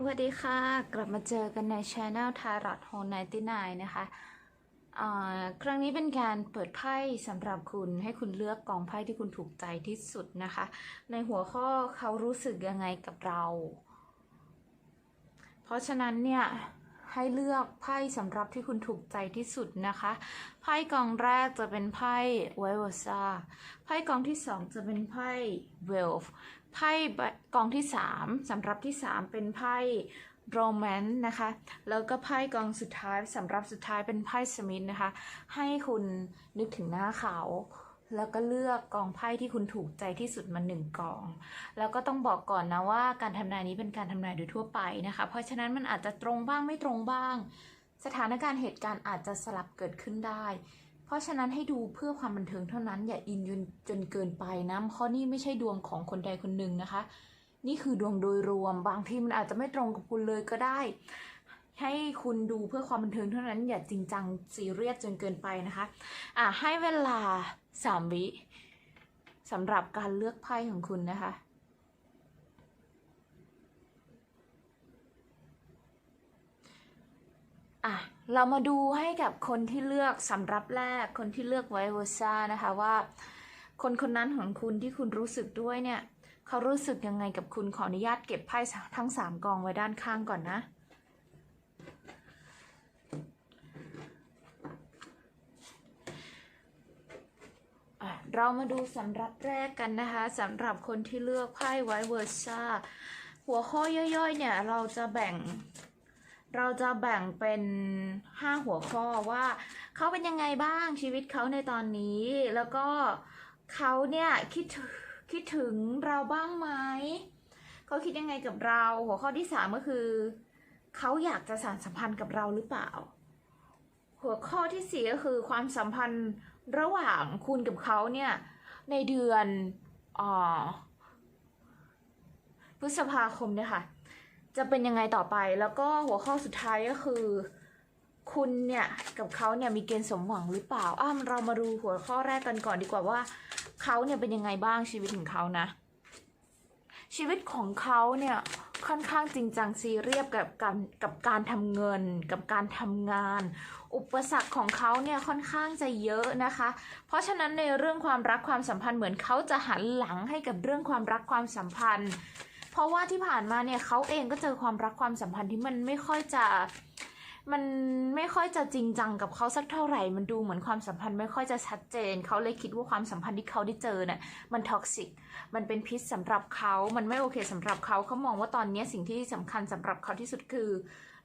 สวัสดีค่ะ กลับมาเจอกันในช anel t a r o t h o l 99 นะคะ ครั้งนี้เป็นการเปิดไพ่สำหรับคุณให้คุณเลือกกองไพ่ที่คุณถูกใจที่สุดนะคะ ในหัวข้อเขารู้สึกยังไงกับเรา เพราะฉะนั้นเนี่ย ให้เลือกไพ่สำหรับที่คุณถูกใจที่สุดนะคะ ไพ่กองแรกจะเป็นไพ่ไวโอซาไพ่กองที่สองจะเป็นไพ่เวลฟ์ ไพ่กองที่สามสำหรับที่สามเป็นไพ่โรแมนต์นะคะ แล้วก็ไพ่กองสุดท้ายสำหรับสุดท้ายเป็นไพ่สมิธนะคะ ให้คุณนึกถึงหน้าเขา แล้วก็เลือกกองไพ่ที่คุณถูกใจที่สุดมาหนึ่งกอง แล้วก็ต้องบอกก่อนนะว่าการทำนายนี้เป็นการทำนายโดยทั่วไปนะคะ เพราะฉะนั้นมันอาจจะตรงบ้างไม่ตรงบ้าง สถานการณ์เหตุการณ์อาจจะสลับเกิดขึ้นได้ เพราะฉะนั้นให้ดูเพื่อความบันเทิงเท่านั้นอย่าอินจนจนเกินไปนะเพราะนี่ไม่ใช่ดวงของคนใดคนหนึ่งนะคะ นี่คือดวงโดยรวม บางทีมันอาจจะไม่ตรงกับคุณเลยก็ได้ ให้คุณดูเพื่อความบันเทิงเท่านั้น อย่าจริงจังซีเรียสจนเกินไปนะคะ อะให้เวลาสามวิสำหรับการเลือกไพ่ของคุณนะคะ อะเรามาดูให้กับคนที่เลือกสำรับแรก คนที่เลือกไวโอซ่านะคะว่า คนคนนั้นของคุณที่คุณรู้สึกด้วยเนี่ยเขารู้สึกยังไงกับคุณขออนุญาตเก็บไพ่ทั้งสามกองไว้ด้านข้างก่อนนะอะเรามาดูสำรับแรกกันนะคะสำหรับคนที่เลือกไพ่ไวเวอร์ซ่าหัวข้อย่อยๆเนี่ยเราจะแบ่ง เราจะแบ่งเป็น 5 หัวข้อว่าเขาเป็นยังไงบ้างชีวิตเขาในตอนนี้ แล้วก็เขาเนี่ยคิดถึงคิดถึงเราบ้างไหมเขาคิดยังไงกับเรา หัวข้อที่ 3 ก็คือเขาอยากจะสานสัมพันธ์กับเราหรือเปล่า หัวข้อที่สี่ก็คือความสัมพันธ์ระหว่างคุณกับเขาเนี่ยในเดือนอาพฤษภาคมเนี่ยค่ะ จะเป็นยังไงต่อไป แล้วก็หัวข้อสุดท้ายก็คือ คุณเนี่ยกับเขาเนี่ยมีเกณฑ์สมหวังหรือเปล่าอ้าเรามาดูหัวข้อแรกกันก่อนดีกว่าว่าเขาเนี่ยเป็นยังไงบ้างชีวิตของเขานะ ชีวิตของเขาเนี่ยค่อนข้างจริงจังซีเรียสกับการกับการทำเงิน กับการทำงาน อุปสรรคของเขาเนี่ยค่อนข้างจะเยอะนะคะ เพราะฉะนั้นในเรื่องความรักความสัมพันธ์เหมือนเขาจะหันหลังให้กับเรื่องความรักความสัมพันธ์ เพราะว่าที่ผ่านมาเนี่ยเขาเองก็เจอความรักความสัมพันธ์ที่มันไม่ค่อยจะมันไม่ค่อยจะจริงจังกับเขาสักเท่าไหร่ มันดูเหมือนความสัมพันธ์ไม่ค่อยจะชัดเจน เขาเลยคิดว่าความสัมพันธ์ที่เขาได้เจอเนี่ยมันท็อกซิก มันเป็นพิษสำหรับเขา มันไม่โอเคสำหรับเขา เขามองว่าตอนนี้สิ่งที่สำคัญสำหรับเขาที่สุดคือ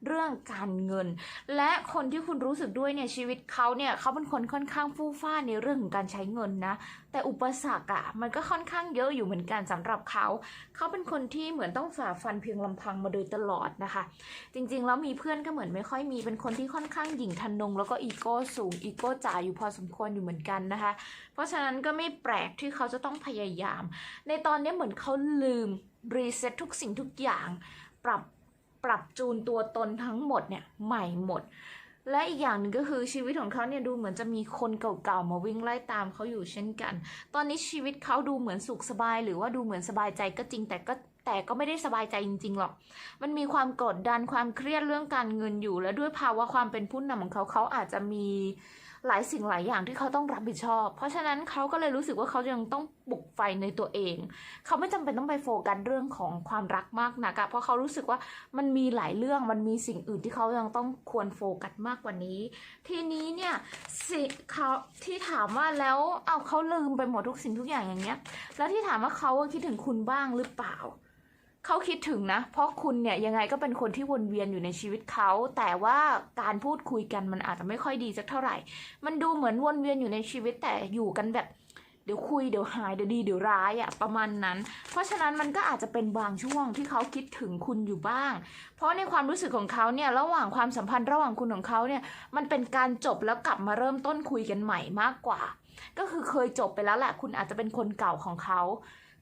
เรื่องการเงิน และคนที่คุณรู้สึกด้วยเนี่ยชีวิตเขาเนี่ยเขาเป็นคนค่อนข้างฟู่ฟ้าในเรื่องของการใช้เงินนะ แต่อุปสรรคอะ่ะมันก็ค่อนข้างเยอะอยู่เหมือนกันสำหรับเขาเขาเป็นคนที่เหมือนต้องฝ่าฟันเพียงลำพังมาโดยตลอดนะคะ จริงๆแล้วมีเพื่อนก็เหมือนไม่ค่อยมีเป็นคนที่ค่อนข้างหยิ่งทันนง แล้วก็อีโก้สูงอีโก้จ๋าอยู่พอสมควรอยู่เหมือนกันนะคะ เพราะฉะนั้นก็ไม่แปลกที่เขาจะต้องพยายาม ในตอนนี้เหมือนเขาลืมรีเซ็ตทุกสิ่งทุกอย่างปรับ ปรับจูนตัวตนทั้งหมดเนี่ยใหม่หมด และอีกอย่างหนึ่งก็คือชีวิตของเขาเนี่ยดูเหมือนจะมีคนเก่าๆมาวิ่งไล่ตามเขาอยู่เช่นกัน ตอนนี้ชีวิตเขาดูเหมือนสุขสบาย หรือว่าดูเหมือนสบายใจก็จริงแต่ก็แต่ก็ไม่ได้สบายใจจริงๆหรอก มันมีความกดดันความเครียดเรื่องการเงินอยู่ และด้วยภาวะความเป็นผู้นำของเขาเขาอาจจะมี หลายสิ่งหลายอย่างที่เขาต้องรับผิดชอบ เพราะฉะนั้นเขาก็เลยรู้สึกว่าเขายังต้องปลุกไฟในตัวเอง เขาไม่จำเป็นต้องไปโฟกัสเรื่องของความรักมากนักอะเพราะเขารู้สึกว่ามันมีหลายเรื่องมันมีสิ่งอื่นที่เขายังต้องควรโฟกัสมากกว่านี้ ทีนี้เนี่ยสิเขาที่ถามว่าแล้วเอาเขาลืมไปหมดทุกสิ่งทุกอย่างอย่างเงี้ย แล้วที่ถามว่าเขาคิดถึงคุณบ้างหรือเปล่า เขาคิดถึงนะ เพราะคุณเนี่ยยังไงก็เป็นคนที่วนเวียนอยู่ในชีวิตเขา แต่ว่าการพูดคุยกันมันอาจจะไม่ค่อยดีสักเท่าไหร่ มันดูเหมือนวนเวียนอยู่ในชีวิตแต่อยู่กันแบบเดี๋ยวคุยเดี๋ยวหายเดี๋ยวดีเดี๋ยวร้ายอะประมาณนั้น เพราะฉะนั้นมันก็อาจจะเป็นบางช่วงที่เขาคิดถึงคุณอยู่บ้าง เพราะในความรู้สึกของเขาเนี่ยระหว่างความสัมพันธ์ระหว่างคุณของเขาเนี่ยมันเป็นการจบแล้วกลับมาเริ่มต้นคุยกันใหม่มากกว่า ก็คือเคยจบไปแล้วแหละคุณอาจจะเป็นคนเก่าของเขา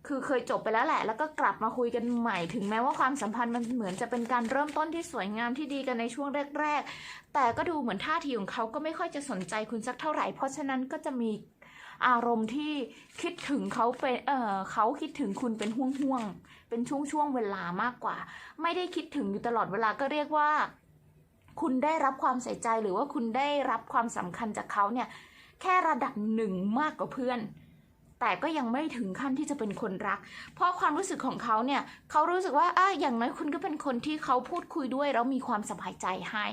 คือเคยจบไปแล้วแหละ แล้วก็กลับมาคุยกันใหม่ ถึงแม้ว่าความสัมพันธ์มันเหมือนจะเป็นการเริ่มต้นที่สวยงามที่ดีกันในช่วงแรก ๆ แต่ก็ดูเหมือนท่าทีของเขาก็ไม่ค่อยจะสนใจคุณสักเท่าไหร่ เพราะฉะนั้นก็จะมีอารมณ์ที่คิดถึงเขาเป็นเออเขาคิดถึงคุณเป็นห่วงๆ เป็นช่วงช่วงๆเวลามากกว่า ไม่ได้คิดถึงอยู่ตลอดเวลาก็เรียกว่า คุณได้รับความใส่ใจหรือว่าคุณได้รับความสำคัญจากเขาเนี่ยแค่ระดับหนึ่งมากกว่าเพื่อน แต่ก็ยังไม่ถึงขั้นที่จะเป็นคนรัก เพราะความรู้สึกของเขาเนี่ยเขารู้สึกว่าอะอย่างน้อยคุณก็เป็นคนที่เขาพูดคุยด้วยแล้วมีความสบายใจให้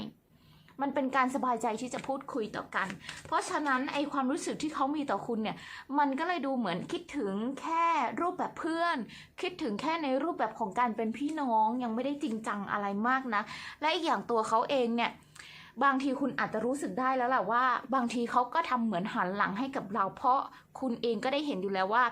มันเป็นการสบายใจที่จะพูดคุยต่อกัน เพราะฉะนั้นไอความรู้สึกที่เขามีต่อคุณเนี่ย มันก็เลยดูเหมือนคิดถึงแค่รูปแบบเพื่อน คิดถึงแค่ในรูปแบบของการเป็นพี่น้องยังไม่ได้จริงจังอะไรมากนะ และอีกอย่างตัวเขาเองเนี่ย บางทีคุณอาจจะรู้สึกได้แล้วแหละว่า บางทีเขาก็ทำเหมือนหันหลังให้กับเรา เพราะคุณเองก็ได้เห็นอยู่แล้วว่า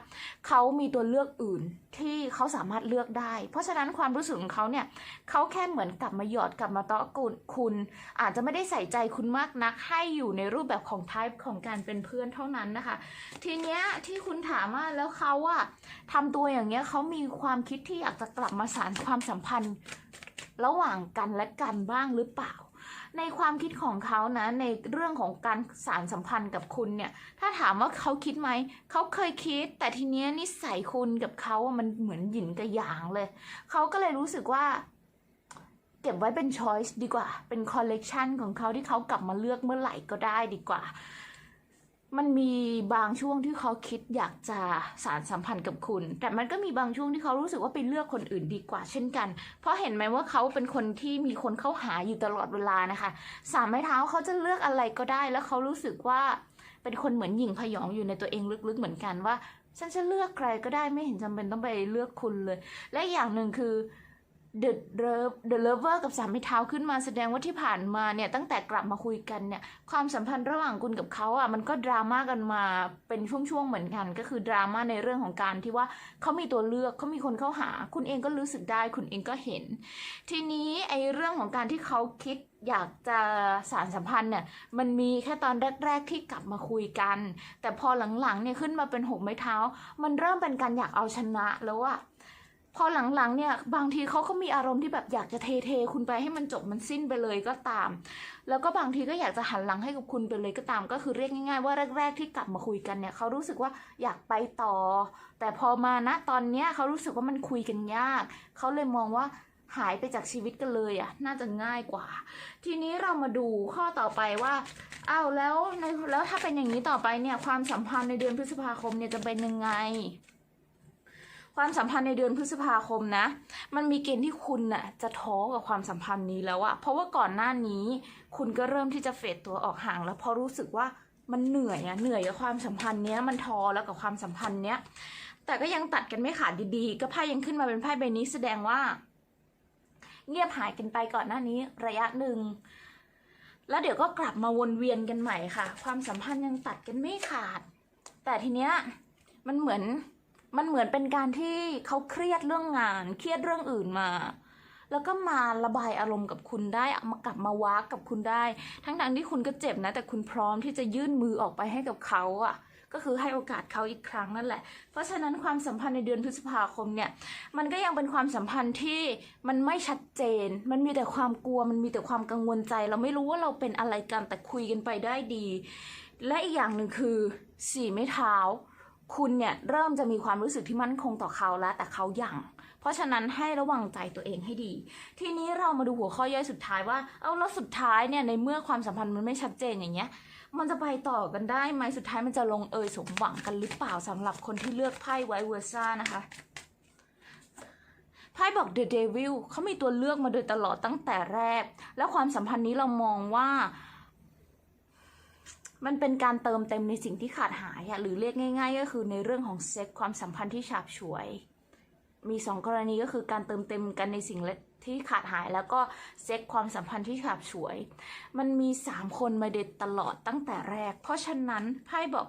เขามีตัวเลือกอื่นที่เขาสามารถเลือกได้ เพราะฉะนั้นความรู้สึกของเขาเนี่ยเขาแค่เหมือนกลับมาหยอดกลับมาเตาะกุนคุณ อาจจะไม่ได้ใส่ใจคุณมากนัก ให้อยู่ในรูปแบบของ type ของการเป็นเพื่อนเท่านั้นนะคะ ทีเนี้ยที่คุณถามว่าแล้วเขาอะทำตัวอย่างเงี้ยเขามีความคิดที่อยากจะกลับมาสานความสัมพันธ์ ระหว่างกันและกันบ้างหรือเปล่า ในความคิดของเขานะในเรื่องของการสารสัมพันธ์กับคุณเนี่ย ถ้าถามว่าเขาคิดไหม เขาเคยคิด แต่ทีเนี้ยนิสัยคุณกับเขาอะมันเหมือนหยินกับหยางเลย เขาก็เลยรู้สึกว่า เก็บไว้เป็นช้อยส์ดีกว่า เป็นคอลเลกชันของเขาที่เขากลับมาเลือกเมื่อไหร่ก็ได้ดีกว่า มันมีบางช่วงที่เขาคิดอยากจะสารสัมพันธ์กับคุณ แต่มันก็มีบางช่วงที่เขารู้สึกว่าไปเลือกคนอื่นดีกว่าเช่นกัน เพราะเห็นไหมว่าเขาเป็นคนที่มีคนเข้าหาอยู่ตลอดเวลานะคะ สามไม้เท้าเขาจะเลือกอะไรก็ได้ แล้วเขารู้สึกว่าเป็นคนเหมือนหญิงพยองอยู่ในตัวเองลึกๆเหมือนกันว่า ฉันจะเลือกใครก็ได้ไม่เห็นจำเป็นต้องไปเลือกคุณเลย และอย่างหนึ่งคือ The Love The Lover กับสามไม้เท้าขึ้นมาแสดงว่าที่ผ่านมาเนี่ยตั้งแต่กลับมาคุยกันเนี่ยความสัมพันธ์ระหว่างคุณกับเขาอะมันก็ดราม่ากันมาเป็นช่วงๆเหมือนกัน ก็คือดราม่าในเรื่องของการที่ว่าเขามีตัวเลือกเขามีคนเข้าหา คุณเองก็รู้สึกได้คุณเองก็เห็น ทีนี้ไอ้เรื่องของการที่เขาคิดอยากจะสารสัมพันธ์เนี่ยมันมีแค่ตอนแรก ๆ ที่กลับมาคุยกัน แต่พอหลังๆเนี่ยขึ้นมาเป็นหกไม้เท้า มันเริ่มเป็นการอยากเอาชนะแล้วอะ พอหลังๆเนี่ยบางทีเขาก็มีอารมณ์ที่แบบอยากจะเทเทๆคุณไปให้มันจบมันสิ้นไปเลยก็ตาม แล้วก็บางทีก็อยากจะหันหลังให้กับคุณไปเลยก็ตาม ก็คือเรียกง่ายๆว่าแรก ๆ ที่กลับมาคุยกันเนี่ยเขารู้สึกว่าอยากไปต่อ แต่พอมาณตอนเนี้ยเขารู้สึกว่ามันคุยกันยากเขาเลยมองว่าหายไปจากชีวิตกันเลยอะน่าจะง่ายกว่า ทีนี้เรามาดูข้อต่อไปว่าอ้าวแล้วในแล้วถ้าเป็นอย่างนี้ต่อไปเนี่ยความสัมพันธ์ในเดือนพฤษภาคมเนี่ยจะเป็นยังไง ความสัมพันธ์ในเดือนพฤษภาคมนะ มันมีเกณฑ์ที่คุณน่ะจะท้อกับความสัมพันธ์นี้แล้วอะเพราะว่าก่อนหน้านี้ คุณก็เริ่มที่จะเฟดตัวออกห่างแล้วพราะรู้สึกว่ามันเหนื่อยอะเหนื่อยกับความสัมพันธ์เนี้ยมันท้อแล้วกับความสัมพันธ์เนี้ยแต่ก็ยังตัดกันไม่ขาดดีๆ ก็ไพ่ยังขึ้นมาเป็นไพ่ใบนี้แสดงว่า เงียบหายกันไปก่อนหน้านี้ระยะหนึ่งแล้วเดี๋ยวก็กลับมาวนเวียนกันใหม่ค่ะ ความสัมพันธ์ยังตัดกันไม่ขาด แต่ทีเนี้ยมันเหมือน มันเหมือนเป็นการที่เขาเครียดเรื่องงาน เครียดเรื่องอื่นมา แล้วก็มาระบายอารมณ์กับคุณได้มากลับมาวากกับคุณได้ ทั้งๆที่คุณก็เจ็บนะ แต่คุณพร้อมที่จะยื่นมือออกไปให้กับเขาอะก็คือให้โอกาสเขาอีกครั้งนั่นแหละ เพราะฉะนั้นความสัมพันธ์ในเดือนพฤษภาคมเนี่ย มันก็ยังเป็นความสัมพันธ์ที่มันไม่ชัดเจน มันมีแต่ความกลัว มันมีแต่ความกังวลใจ เราไม่รู้ว่าเราเป็นอะไรกันแต่คุยกันไปได้ดี และอีกอย่างหนึ่งคือสี่ไม้เท้า คุณเนี่ยเริ่มจะมีความรู้สึกที่มั่นคงต่อเขาแล้วแต่เขายัง เพราะฉะนั้นให้ระวังใจตัวเองให้ดี ทีนี้เรามาดูหัวข้อย่อยสุดท้ายว่า เอาแล้วสุดท้ายเนี่ยในเมื่อความสัมพันธ์มันไม่ชัดเจนอย่างเงี้ย มันจะไปต่อกันได้ไหมสุดท้ายมันจะลงเอยสมหวังกันหรือเปล่าสำหรับคนที่เลือกไพ่ไวเวอร์ซ่านะคะไพ่บอก The Devil เขามีตัวเลือกมาโดยตลอดตั้งแต่แรก แล้วความสัมพันธ์นี้เรามองว่า มันเป็นการเติมเต็มในสิ่งที่ขาดหายหรือเรียกง่าย ๆ ก็คือในเรื่องของเซ็กความสัมพันธ์ที่ฉาบฉวย มีสองกรณีก็คือการเติมเต็มกันในสิ่งที่ขาดหายแล้วก็เซ็กความสัมพันธ์ที่ฉาบฉวย มันมีสามคนมาเด็ดตลอดตั้งแต่แรก เพราะฉะนั้นไพ่บอก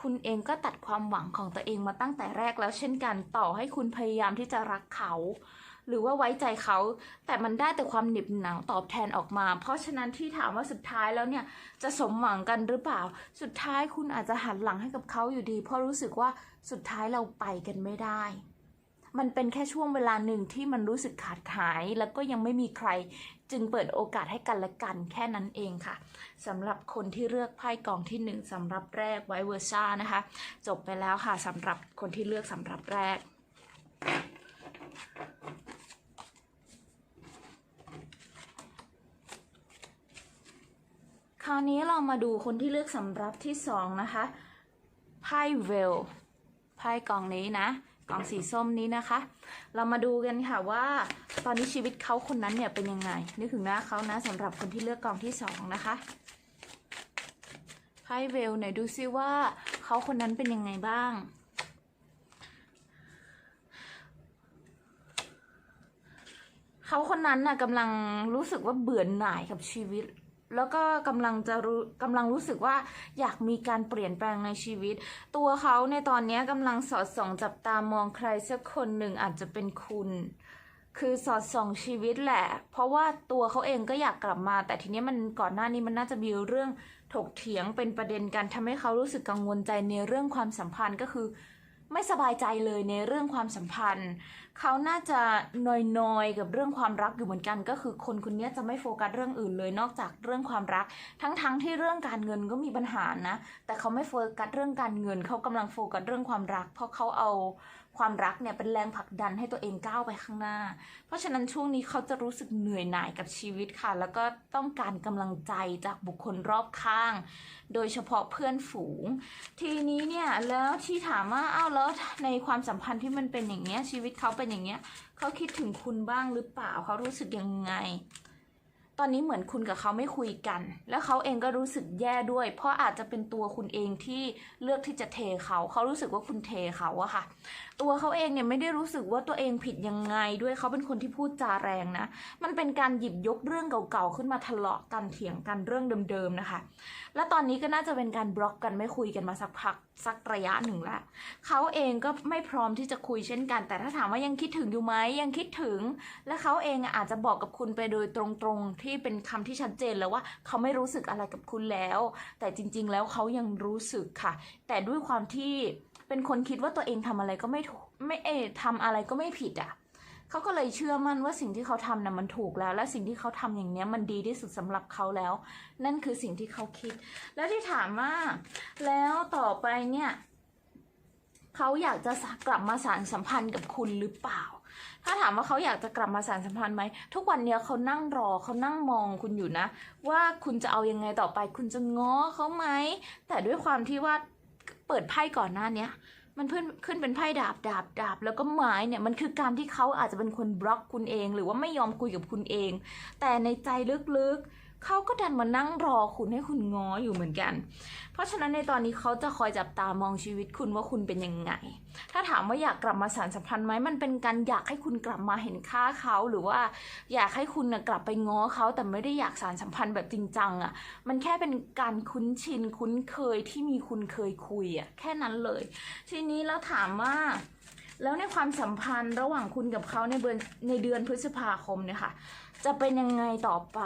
คุณเองก็ตัดความหวังของตัวเองมาตั้งแต่แรกแล้วเช่นกันต่อให้คุณพยายามที่จะรักเขา หรือว่าไว้ใจเขา แต่มันได้แต่ความหน็บหนาวตอบแทนออกมา เพราะฉะนั้นที่ถามว่าสุดท้ายแล้วเนี่ยจะสมหวังกันหรือเปล่า สุดท้ายคุณอาจจะหันหลังให้กับเขาอยู่ดี เพราะรู้สึกว่าสุดท้ายเราไปกันไม่ได้ มันเป็นแค่ช่วงเวลาหนึ่งที่มันรู้สึกขาดหาย แล้วก็ยังไม่มีใคร จึงเปิดโอกาสให้กันและกันแค่นั้นเองค่ะสำหรับคนที่เลือกไพ่กองที่หนึ่งสำหรับแรกไวเวอร์ซ่านะคะ จบไปแล้วค่ะสำหรับคนที่เลือกสำหรับแรก ราวนี้เรามาดูคนที่เลือกสำหรับที่สองนะคะไพ่เวลไพ่กล่องนี้นะกล่องสีส้มนี้นะคะ เรามาดูกันค่ะว่า ตอนนี้ชีวิตเขาคนนั้นเนี่ยเป็นยังไงนึกถึงหน้าเขานะสำหรับคนที่เลือกกล่องที่สองนะคะไพ่เวลไหนดูซิว่าเขาคนนั้นเป็นยังไงบ้างเขาคนนั้นน่ะกำลังรู้สึกว่าเบื่อหน่ายกับชีวิต แล้วก็กำลังจะรู้กำลังรู้สึกว่าอยากมีการเปลี่ยนแปลงในชีวิต ตัวเขาในตอนนี้กำลังสอดส่องจับตามองใครสักคนหนึ่งอาจจะเป็นคุณ คือสอดส่องชีวิตแหละ เพราะว่าตัวเขาเองก็อยากกลับมา แต่ทีนี้มันก่อนหน้านี้มันน่าจะมีเรื่องถกเถียงเป็นประเด็นกันทำให้เขารู้สึกกังวลใจในเรื่องความสัมพันธ์ก็คือ ไม่สบายใจเลยในเรื่องความสัมพันธ์ เขาน่าจะนอยๆกับเรื่องความรักอยู่เหมือนกันก็คือคนคนนี้จะไม่โฟกัสเรื่องอื่นเลยนอกจากเรื่องความรัก ทั้งๆที่เรื่องการเงินก็มีปัญหานะ แต่เขาไม่โฟกัสเรื่องการเงิน เขากำลังโฟกัสเรื่องความรัก เพราะเขาเอาความรักเนี่ยเป็นแรงผลักดันให้ตัวเองก้าวไปข้างหน้า เพราะฉะนั้นช่วงนี้เขาจะรู้สึกเหนื่อยหน่ายกับชีวิตค่ะ แล้วก็ต้องการกำลังใจจากบุคคลรอบข้าง โดยเฉพาะเพื่อนฝูง ทีนี้เนี่ยแล้วที่ถามว่าอ้าวแล้วในความสัมพันธ์ที่มันเป็นอย่างเงี้ยชีวิตเขาเป็นอย่างเงี้ยเขาคิดถึงคุณบ้างหรือเปล่าเขารู้สึกยังไง ตอนนี้เหมือนคุณกับเขาไม่คุยกัน แล้วเขาเองก็รู้สึกแย่ด้วย เพราะอาจจะเป็นตัวคุณเองที่เลือกที่จะเทเขา เขารู้สึกว่าคุณเทเขาอะค่ะ ตัวเขาเองเนี่ยไม่ได้รู้สึกว่าตัวเองผิดยังไงด้วยเขาเป็นคนที่พูดจาแรงนะ มันเป็นการหยิบยกเรื่องเก่าๆขึ้นมาทะเลาะกันเถียงกันเรื่องเดิมๆนะคะ และตอนนี้ก็น่าจะเป็นการบล็อกกันไม่คุยกันมาสักพักสักระยะหนึ่งแล้วเขาเองก็ไม่พร้อมที่จะคุยเช่นกัน แต่ถ้าถามว่ายังคิดถึงอยู่ไหมยังคิดถึง และเขาเองอาจจะบอกกับคุณไปโดยตรงๆที่ที่เป็นคำที่ชัดเจนแล้วว่าเขาไม่รู้สึกอะไรกับคุณแล้ว แต่จริง ๆ แล้วเขายังรู้สึกค่ะ แต่ด้วยความที่เป็นคนคิดว่าตัวเองทำอะไรก็ไม่ถูกไม่เอทำอะไรก็ไม่ผิดอะเขาก็เลยเชื่อมั่นว่าสิ่งที่เขาทำน่ะมันถูกแล้ว และสิ่งที่เขาทำอย่างเนี้ยมันดีที่สุดสำหรับเขาแล้ว นั่นคือสิ่งที่เขาคิด แล้วที่ถามว่า แล้วต่อไปเนี่ยเขาอยากจะกลับมาสานสัมพันธ์กับคุณหรือเปล่า ถ้าถามว่าเขาอยากจะกลับมาสานสัมพันธ์ไหม ทุกวันเนี้ยเขานั่งรอเขานั่งมองคุณอยู่นะ ว่าคุณจะเอายังไงต่อไปคุณจะง้อเขาไหม แต่ด้วยความที่ว่าเปิดไพ่ก่อนหน้าเนี้ยมันเพื่อนขึ้นเป็นไพ่ดาบดาบดาบแล้วก็ไม้เนี่ยมันคือการที่เขาอาจจะเป็นคนบล็อกคุณเอง หรือว่าไม่ยอมคุยกับคุณเอง แต่ในใจลึกๆ เขาก็ดันมานั่งรอคุณให้คุณง้ออยู่เหมือนกัน เพราะฉะนั้นในตอนนี้เขาจะคอยจับตามองชีวิตคุณว่าคุณเป็นยังไง ถ้าถามว่าอยากกลับมาสานสัมพันธ์ไหมมันเป็นการอยากให้คุณกลับมาเห็นค่าเขาหรือว่าอยากให้คุณนะกลับไปง้อเขาแต่ไม่ได้อยากสานสัมพันธ์แบบจริงจังอะ มันแค่เป็นการคุ้นชินคุ้นเคยที่มีคุณเคยคุยอะแค่นั้นเลย ทีนี้แล้วถามว่าแล้วในความสัมพันธ์ระหว่างคุณกับเขาในเดือนในเดือนพฤษภาคมเนี่ยค่ะ จะเป็นยังไงต่อไป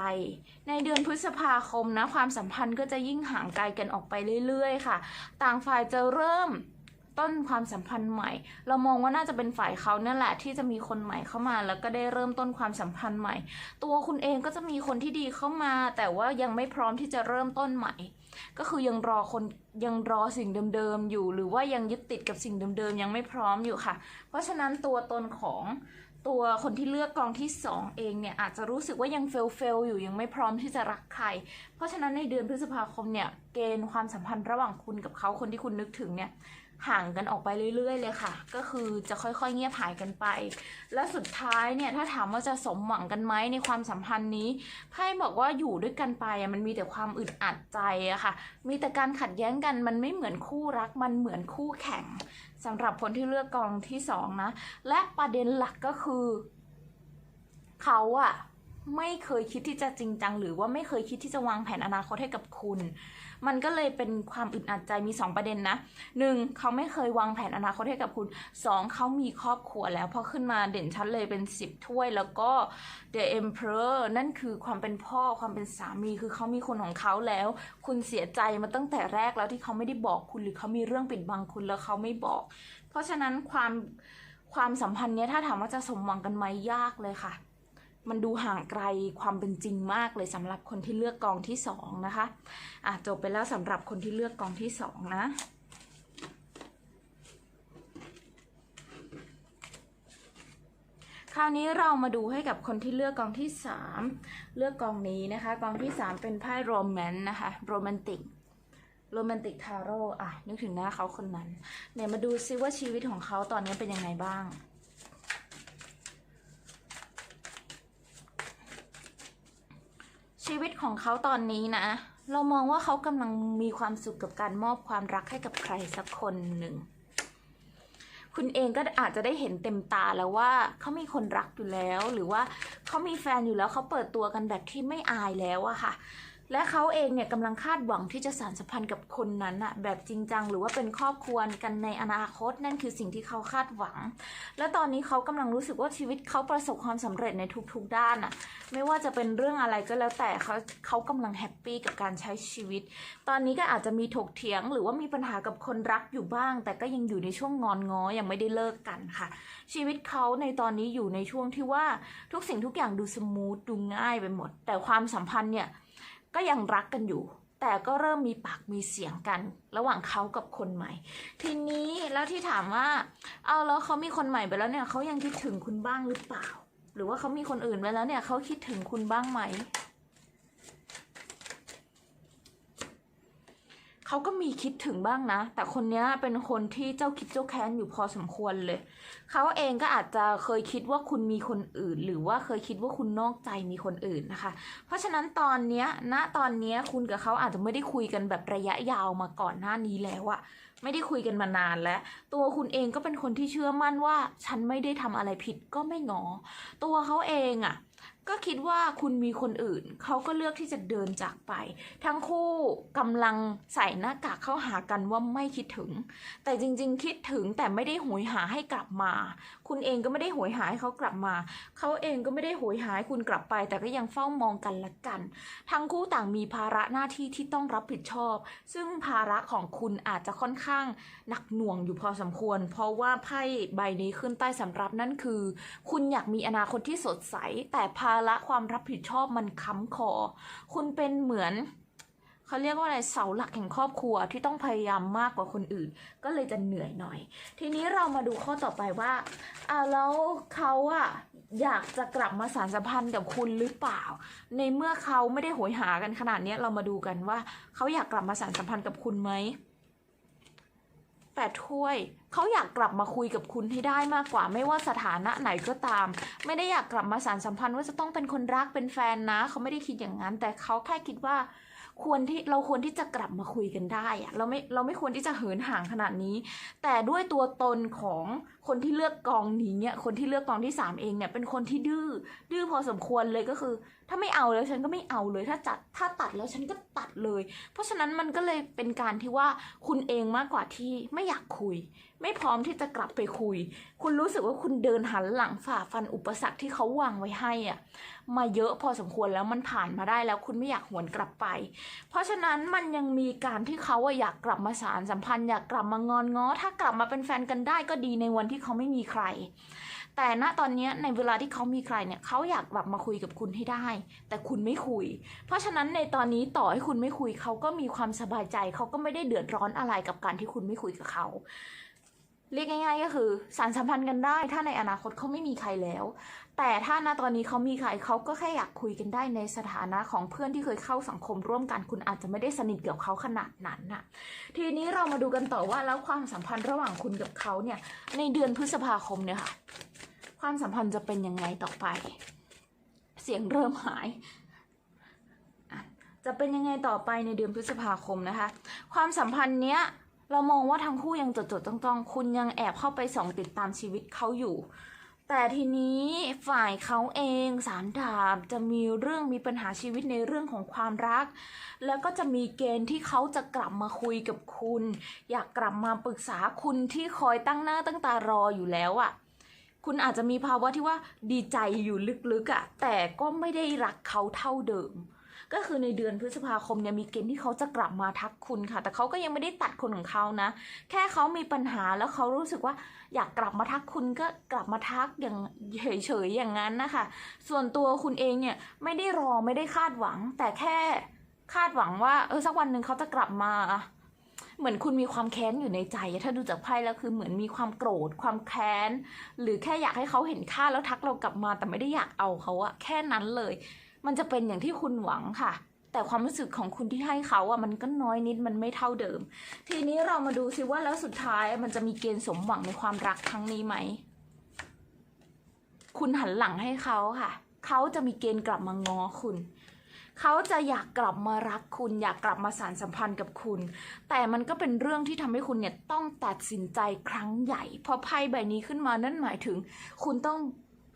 ในเดือนพฤษภาคมนะความสัมพันธ์ก็จะยิ่งห่างไกลกันออกไปเรื่อยๆ ค่ะ ต่างฝ่ายจะเริ่มต้นความสัมพันธ์ใหม่ เรามองว่าน่าจะเป็นฝ่ายเขาเนั่นแหละที่จะมีคนใหม่เข้ามา แล้วก็ได้เริ่มต้นความสัมพันธ์ใหม่ ตัวคุณเองก็จะมีคนที่ดีเข้ามา แต่ว่ายังไม่พร้อมที่จะเริ่มต้นใหม่ ก็คือยังรอคนยังรอสิ่งเดิมๆอยู่ หรือว่ายังยึดติดกับสิ่งเดิมๆยังไม่พร้อมอยู่ค่ะ เพราะฉะนั้นตัวตนของ ตัวคนที่เลือกกองที่สองเองเนี่ยอาจจะรู้สึกว่ายังเฟลเฟลอยู่ยังไม่พร้อมที่จะรักใคร เพราะฉะนั้นในเดือนพฤษภาคมเนี่ยเกณฑ์ความสัมพันธ์ระหว่างคุณกับเขาคนที่คุณนึกถึงเนี่ย ห่างกันออกไปเรื่อย ๆ เลยค่ะ ก็คือจะค่อยๆ เงียบหายกันไป และสุดท้ายเนี่ยถ้าถามว่าจะสมหวังกันไหมในความสัมพันธ์นี้ไพ่บอกว่าอยู่ด้วยกันไปมันมีแต่ความอึดอัดใจอะค่ะ มีแต่การขัดแย้งกันมันไม่เหมือนคู่รักมันเหมือนคู่แข่งสำหรับคนที่เลือกกองที่สองนะและประเด็นหลักก็คือเขาอะ ไม่เคยคิดที่จะจริงจัง หรือว่าไม่เคยคิดที่จะวางแผนอนาคตให้กับคุณ มันก็เลยเป็นความอึดอัดใจมี 2 ประเด็นนะหนึ่งเขาไม่เคยวางแผนอนาคตให้กับคุณสองเขามีครอบครัวแล้วพราะขึ้นมาเด่นชัดเลยเป็น 10 ถ้วย แล้วก็ The Emperor นั่นคือความเป็นพ่อความเป็นสามีคือเขามีคนของเขาแล้ว คุณเสียใจมาตั้งแต่แรกแล้วที่เขาไม่ได้บอกคุณหรือเขามีเรื่องปิดบังคุณแล้วเขาไม่บอก เพราะฉะนั้นความความสัมพันธ์เนี้ยถ้าถามว่าจะสมหวังกันไหมยากเลยค่ะ มันดูห่างไกลความเป็นจริงมากเลยสำหรับคนที่เลือกกองที่สองนะคะอะจบไปแล้วสำหรับคนที่เลือกกองที่สองนะคราวนี้เรามาดูให้กับคนที่เลือกกองที่สามเลือกกองนี้นะคะ กองที่สามเป็นไพ่โรแมนต์นะคะโรแมนติกโรแมนติกทาโร่อะนึกถึงหน้าเขาคนนั้นเนี่ยมาดูซิว่าชีวิตของเขาตอนนี้เป็นยังไงบ้าง ชีวิตของเขาตอนนี้นะ เรามองว่าเขากำลังมีความสุขกับการมอบความรักให้กับใครสักคนหนึ่ง คุณเองก็อาจจะได้เห็นเต็มตาแล้วว่าเขามีคนรักอยู่แล้ว หรือว่าเขามีแฟนอยู่แล้วเขาเปิดตัวกันแบบที่ไม่อายแล้วอะค่ะ และเขาเองเนี่ยกำลังคาดหวังที่จะสานสัมพันธ์กับคนนั้นอะแบบจริงจังหรือว่าเป็นครอบครัวกันในอนาคต นั่นคือสิ่งที่เขาคาดหวัง และตอนนี้เขากำลังรู้สึกว่าชีวิตเขาประสบความสำเร็จในทุกๆด้านอะไม่ว่าจะเป็นเรื่องอะไรก็แล้วแต่เขาเขากำลังแฮปปี้กับการใช้ชีวิต ตอนนี้ก็อาจจะมีถกเถียง หรือว่ามีปัญหากับคนรักอยู่บ้าง แต่ก็ยังอยู่ในช่วงงอนง้อยังไม่ได้เลิกกันค่ะ ชีวิตเขาในตอนนี้อยู่ในช่วงที่ว่าทุกสิ่งทุกอย่างดูสมูทดูง่ายไปหมด แต่ความสัมพันธ์เนี่ย ก็ยังรักกันอยู่ แต่ก็เริ่มมีปากมีเสียงกัน ระหว่างเขากับคนใหม่ ทีนี้แล้วที่ถามว่า เอาแล้วเขามีคนใหม่ไปแล้วเนี่ยเขายังคิดถึงคุณบ้างหรือเปล่า หรือว่าเขามีคนอื่นไปแล้วเนี่ยเขาคิดถึงคุณบ้างไหม เขาก็มีคิดถึงบ้างนะ แต่คนนี้เป็นคนที่เจ้าคิดเจ้าแค้นอยู่พอสมควรเลย เขาเองก็อาจจะเคยคิดว่าคุณมีคนอื่น หรือว่าเคยคิดว่าคุณนอกใจมีคนอื่นนะคะ เพราะฉะนั้นตอนเนี้ยณตอนเนี้ยคุณกับเขาอาจจะไม่ได้คุยกันแบบระยะยาวมาก่อนหน้านี้แล้วอะไม่ได้คุยกันมานานแล้ว ตัวคุณเองก็เป็นคนที่เชื่อมั่นว่า ฉันไม่ได้ทำอะไรผิดก็ไม่งอ ตัวเขาเองอะก็คิดว่าคุณมีคนอื่น เขาก็เลือกที่จะเดินจากไป ทั้งคู่กำลังใส่หน้ากากเข้าหากันว่าไม่คิดถึง แต่จริง ๆ คิดถึงแต่ไม่ได้โหยหาให้กลับมา คุณเองก็ไม่ได้โหยหาให้เขากลับมา เขาเองก็ไม่ได้โหยหาให้คุณกลับไป แต่ก็ยังเฝ้ามองกันละกัน ทั้งคู่ต่างมีภาระหน้าที่ที่ต้องรับผิดชอบ ซึ่งภาระของคุณอาจจะค่อนข้างหนักหน่วงอยู่พอสมควร เพราะว่าไพ่ใบนี้ขึ้นใต้สำรับนั่นคือ คุณอยากมีอนาคตที่สดใสแต่ภาาระความรับผิดชอบมันค้ำคอ คุณเป็นเหมือนเขาเรียกว่าอะไรเสาหลักแห่งครอบครัวที่ต้องพยายามมากกว่าคนอื่น ก็เลยจะเหนื่อยหน่อย ทีนี้เรามาดูข้อต่อไปว่าอ่าแล้วเขาอะอยากจะกลับมาสานสัมพันธ์กับคุณหรือเปล่า ในเมื่อเขาไม่ได้โหยหากันขนาดนี้เรามาดูกันว่า เขาอยากกลับมาสานสัมพันธ์กับคุณไหม แปดถ้วยเขาอยากกลับมาคุยกับคุณให้ได้มากกว่า ไม่ว่าสถานะไหนก็ตาม ไม่ได้อยากกลับมาสานสัมพันธ์ว่าจะต้องเป็นคนรักเป็นแฟนนะ เขาไม่ได้คิดอย่างนั้น แต่เขาแค่คิดว่า ควรที่เราควรที่จะกลับมาคุยกันได้อะเราไม่เราไม่ควรที่จะเหินห่างขนาดนี้ แต่ด้วยตัวตนของคนที่เลือกกองนี้เนี่ยคนที่เลือกกองที่สามเองเนี่ยเป็นคนที่ดื้อดื้อพอสมควรเลยก็คือ ถ้าไม่เอาแล้วฉันก็ไม่เอาเลยถ้าจัดถ้าตัดแล้วฉันก็ตัดเลย เพราะฉะนั้นมันก็เลยเป็นการที่ว่าคุณเองมากกว่าที่ไม่อยากคุย ไม่พร้อมที่จะกลับไปคุย คุณรู้สึกว่าคุณเดินหันหลังฝ่าฟันอุปสรรคที่เขาวางไว้ให้อะมาเยอะพอสมควรแล้วมันผ่านมาได้แล้วคุณไม่อยากหวนกลับไป เพราะฉะนั้นมันยังมีการที่เขาอะอยากกลับมาสารสัมพันธ์อยากกลับมางอนง้อ ถ้ากลับมาเป็นแฟนกันได้ก็ดีในวันที่เขาไม่มีใคร แต่ณตอนนี้ในเวลาที่เขามีใครเนี่ยเขาอยากแบบมาคุยกับคุณให้ได้ แต่คุณไม่คุย เพราะฉะนั้นในตอนนี้ต่อให้คุณไม่คุยเขาก็มีความสบายใจ เขาก็ไม่ได้เดือดร้อนอะไรกับการที่คุณไม่คุยกับเขา เรียกง่าย ๆ ก็คือสารสัมพันธ์กันได้ ถ้าในอนาคตเขาไม่มีใครแล้ว แต่ถ้าณตอนนี้เขามีใครเขาก็แค่อยากคุยกันได้ในสถานะของเพื่อนที่เคยเข้าสังคมร่วมกัน คุณอาจจะไม่ได้สนิทกับเขาขนาดนั้นน่ะ ทีนี้เรามาดูกันต่อว่าแล้วความสัมพันธ์ระหว่างคุณกับเขาเนี่ยในเดือนพฤษภาคมเนี่ยค่ะ ความสัมพันธ์จะเป็นยังไงต่อไป เสียงเริ่มหายจะเป็นยังไงต่อไปในเดือนพฤษภาคมนะคะ ความสัมพันธ์เนี้ย เรามองว่าทั้งคู่ยังจดจดๆต้องๆคุณยังแอบเข้าไปส่องติดตามชีวิตเขาอยู่ แต่ทีนี้ฝ่ายเขาเองสามดาบจะมีเรื่องมีปัญหาชีวิตในเรื่องของความรัก แล้วก็จะมีเกณฑ์ที่เขาจะกลับมาคุยกับคุณ อยากกลับมาปรึกษาคุณที่คอยตั้งหน้าตั้งตารออยู่แล้วอะ่ะคุณอาจจะมีภาวะที่ว่าดีใจอยู่ลึกๆอะ่ะแต่ก็ไม่ได้รักเขาเท่าเดิม ก็คือในเดือนพฤษภาคมเนี่ยมีเกณฑ์ที่เขาจะกลับมาทักคุณค่ะ แต่เขาก็ยังไม่ได้ตัดคนของเขานะ แค่เขามีปัญหาแล้วเขารู้สึกว่าอยากกลับมาทักคุณก็กลับมาทักอย่างเฉยๆอย่างนั้นนะคะ ส่วนตัวคุณเองเนี่ยไม่ได้รอไม่ได้คาดหวัง แต่แค่คาดหวังว่าเออสักวันหนึ่งเขาจะกลับมาเหมือนคุณมีความแค้นอยู่ในใจ ถ้าดูจากไพ่แล้วคือเหมือนมีความโกรธ ความแค้น หรือแค่อยากให้เขาเห็นค่าแล้วทักเรากลับมา แต่ไม่ได้อยากเอาเขาอะแค่นั้นเลย มันจะเป็นอย่างที่คุณหวังค่ะ แต่ความรู้สึกของคุณที่ให้เขาอะมันก็น้อยนิดมันไม่เท่าเดิม ทีนี้เรามาดูซิว่าแล้วสุดท้ายมันจะมีเกณฑ์สมหวังในความรักครั้งนี้ไหม คุณหันหลังให้เขาค่ะ เขาจะมีเกณฑ์กลับมาง้อคุณเขาจะอยากกลับมารักคุณ อยากกลับมาสานสัมพันธ์กับคุณ แต่มันก็เป็นเรื่องที่ทำให้คุณเนี่ยต้องตัดสินใจครั้งใหญ่พอไพ่ใบนี้ขึ้นมานั่นหมายถึง คุณต้อง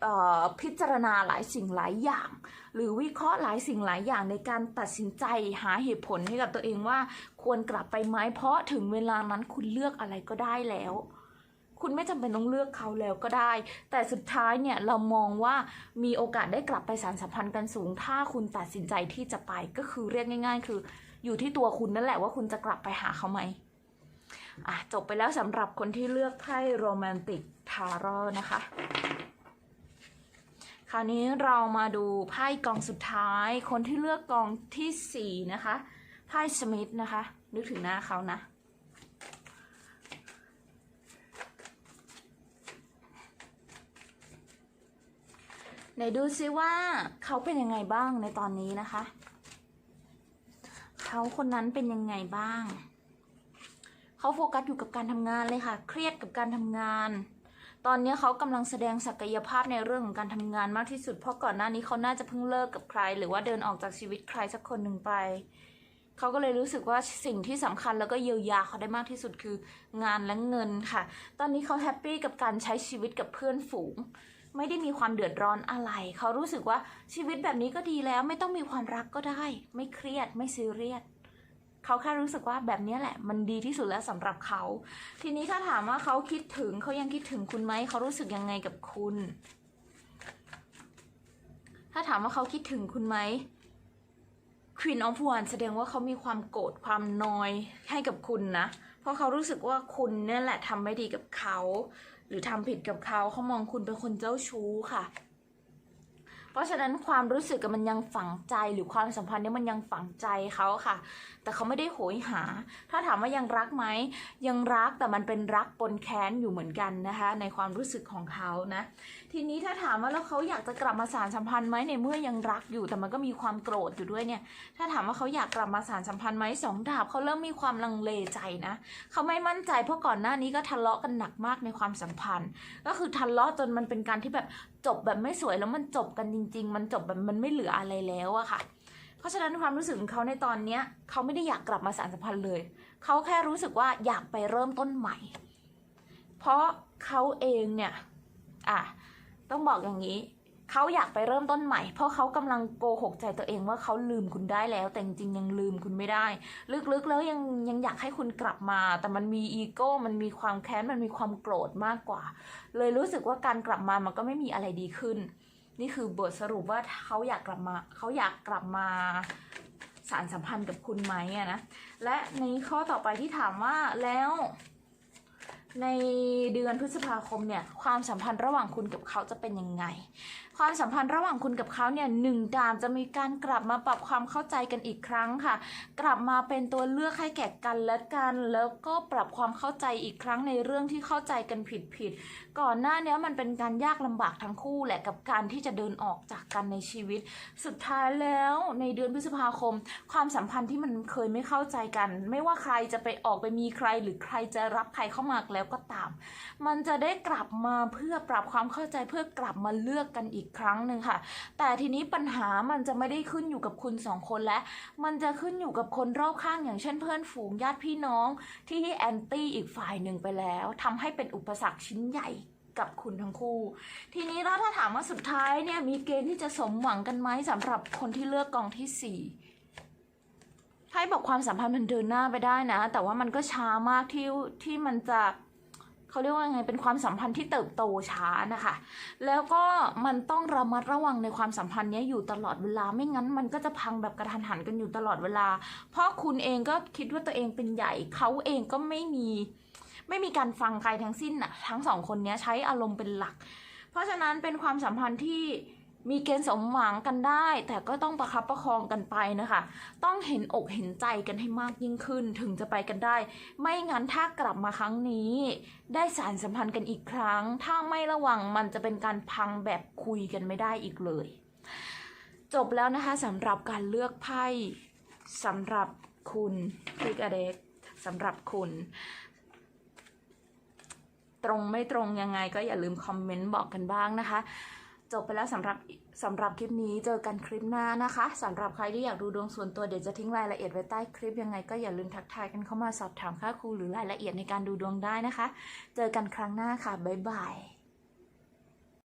ออพิจารณาหลายสิ่งหลายอย่าง หรือวิเคราะห์หลายสิ่งหลายอย่างในการตัดสินใจหาเหตุผลให้กับตัวเองว่า ควรกลับไปไหมเพราะถึงเวลานั้นคุณเลือกอะไรก็ได้แล้ว คุณไม่จำเป็นต้องเลือกเขาแล้วก็ได้ แต่สุดท้ายเนี่ยเรามองว่ามีโอกาสได้กลับไปสานสัมพันธ์กันสูง ถ้าคุณตัดสินใจที่จะไปก็คือเรียกง่าย ๆ คือ อยู่ที่ตัวคุณนั่นแหละว่าคุณจะกลับไปหาเขาไหมอะจบไปแล้วสำหรับคนที่เลือกไพ่โรแมนติกทาร่นะคะ คราวนี้เรามาดูไพ่กองสุดท้าย คนที่เลือกกองที่สี่นะคะไพ่สมิธนะคะ นึกถึงหน้าเขานะไหนดูซิว่าเขาเป็นยังไงบ้างในตอนนี้นะคะ เขาคนนั้นเป็นยังไงบ้าง เขาโฟกัสอยู่กับการทำงานเลยค่ะ เครียดกับการทำงาน ตอนนี้เขากำลังแสดงศักยภาพในเรื่องของการทำงานมากที่สุด เพราะก่อนหน้านี้เขาน่าจะเพิ่งเลิกกับใคร หรือว่าเดินออกจากชีวิตใครสักคนหนึ่งไป เขาก็เลยรู้สึกว่าสิ่งที่สำคัญแล้วก็เยียวยาเขาได้มากที่สุดคืองานและเงินค่ะ ตอนนี้เขาแฮปปี้กับการใช้ชีวิตกับเพื่อนฝูง ไม่ได้มีความเดือดร้อนอะไร เขารู้สึกว่าชีวิตแบบนี้ก็ดีแล้ว ไม่ต้องมีความรักก็ได้ ไม่เครียดไม่ซีเรียส เขาแค่รู้สึกว่าแบบนี้แหละ มันดีที่สุดแล้วสำหรับเขา ทีนี้ถ้าถามว่าเขาคิดถึงเขายังคิดถึงคุณไหมเขารู้สึกยังไงกับคุณ ถ้าถามว่าเขาคิดถึงคุณไหม Queen of Wands แสดงว่าเขามีความโกรธความนอยให้กับคุณนะ เพราะเขารู้สึกว่าคุณเนี่ยแหละทำไม่ดีกับเขา หรือทำผิดกับเขาเขามองคุณเป็นคนเจ้าชู้ค่ะ ราะฉะนั้นความรู้สึกกับมันยังฝังใจหรือความสัมพันธ์เนี่ยมันยังฝังใจเขาค่ะ แต่เขาไม่ได้โหยหา ถ้าถามว่ายังรักไหมยังรักแต่มันเป็นรักปนแค้นอยู่เหมือนกันนะคะ ในความรู้สึกของเขานะ ทีนี้ถ้าถามว่าแล้วเขาอยากจะกลับมาสานสัมพันธ์ไหมในเมื่อยังรักอยู่แต่มันก็มีความโกรธอยู่ด้วยเนี่ย ถ้าถามว่าเขาอยากกลับมาสานสัมพันธ์ไหมสองดาบเขาเริ่มมีความลังเลใจนะเขาไม่มั่นใจเพราะก่อนหน้านี้ก็ทะเลาะกันหนักมากในความสัมพันธ์ ก็คือทะเลาะจนมันเป็นการที่แบบ จบแบบไม่สวยแล้วมันจบกันจริง ๆ มันจบแบบมันไม่เหลืออะไรแล้วอะค่ะ เพราะฉะนั้นความรู้สึกของเขาในตอนเนี้ยเขาไม่ได้อยากกลับมาสารสัมพันธ์เลย เขาแค่รู้สึกว่าอยากไปเริ่มต้นใหม่ เพราะเขาเองเนี่ยอะต้องบอกอย่างนี้ เขาอยากไปเริ่มต้นใหม่ เพราะเขากำลังโกหกใจตัวเองว่าเขาลืมคุณได้แล้ว แต่จริงยังลืมคุณไม่ได้ ลึกๆแล้วยังยังอยากให้คุณกลับมา แต่มันมีอีโก้มันมีความแค้นมันมีความโกรธมากกว่า เลยรู้สึกว่าการกลับมามันก็ไม่มีอะไรดีขึ้น นี่คือบทสรุปว่าเขาอยากกลับมาเขาอยากกลับมาสารสัมพันธ์กับคุณไหมอะนะและในข้อต่อไปที่ถามว่าแล้วในเดือนพฤษภาคมเนี่ยความสัมพันธ์ระหว่างคุณกับเขาจะเป็นยังไง ความสัมพันธ์ระหว่างคุณกับเขาเนี่ยหนึ่งดามจะมีการกลับมาปรับความเข้าใจกันอีกครั้งค่ะ กลับมาเป็นตัวเลือกให้แก่กันและกัน แล้วก็ปรับความเข้าใจอีกครั้งในเรื่องที่เข้าใจกันผิดผิดก่อนหน้านี้มันเป็นการยากลำบากทั้งคู่แหละกับการที่จะเดินออกจากกันในชีวิต สุดท้ายแล้วในเดือนพฤษภาคม ความสัมพันธ์ที่มันเคยไม่เข้าใจกัน ไม่ว่าใครจะไปออกไปมีใคร หรือใครจะรับใครเข้ามาแล้วก็ตาม มันจะได้กลับมาเพื่อปรับความเข้าใจเพื่อกลับมาเลือกกันอีกครั้งหนึ่งค่ะ แต่ทีนี้ปัญหามันจะไม่ได้ขึ้นอยู่กับคุณสองคนและ มันจะขึ้นอยู่กับคนรอบข้างอย่างเช่นเพื่อนฝูงญาติพี่น้องที่แอนตี้อีกฝ่ายหนึ่งไปแล้วทำให้เป็นอุปสรรคชิ้นใหญ่กับคุณทั้งคู่ ทีนี้แล้วถ้าถามว่าสุดท้ายเนี่ยมีเกณฑ์ที่จะสมหวังกันไหมสำหรับคนที่เลือกกองที่สี่ไพ่บอกความสัมพันธ์มันเดินหน้าไปได้นะ แต่ว่ามันก็ช้ามากที่ที่มันจะ เขาเรียกว่าไงเป็นความสัมพันธ์ที่เติบโตช้านะคะ แล้วก็มันต้องระมัดระวังในความสัมพันธ์นี้อยู่ตลอดเวลาไม่งั้น มันก็จะพังแบบกระทันหันกันอยู่ตลอดเวลา เพราะคุณเองก็คิดว่าตัวเองเป็นใหญ่เขาเองก็ไม่มีไม่มีการฟังใครทั้งสิ้นน่ะทั้งสองคนนี้ใช้อารมณ์เป็นหลัก เพราะฉะนั้นเป็นความสัมพันธ์ที่ มีเกณฑ์สมหวังกันได้ แต่ก็ต้องประคับประคองกันไปนะคะ ต้องเห็นอกเห็นใจกันให้มากยิ่งขึ้นถึงจะไปกันได้ ไม่งั้นถ้ากลับมาครั้งนี้ ได้สารสัมพันธ์กันอีกครั้ง ถ้าไม่ระวังมันจะเป็นการพังแบบคุยกันไม่ได้อีกเลย จบแล้วนะคะสำหรับการเลือกไพ่สำหรับคุณพิกอเด็กสำหรับคุณ ตรงไม่ตรงยังไงก็อย่าลืมคอมเมนต์บอกกันบ้างนะคะ จบไปแล้วสำหรับสำหรับคลิปนี้เจอกันคลิปหน้านะคะสำหรับใครที่อยากดูดวงส่วนตัวเดี๋ยวจะทิ้งรายละเอียดไว้ใต้คลิปยังไงก็อย่าลืมทักทายกันเข้ามาสอบถามค่าครูหรือรายละเอียดในการดูดวงได้นะคะ เจอกันครั้งหน้าค่ะบ๊ายบาย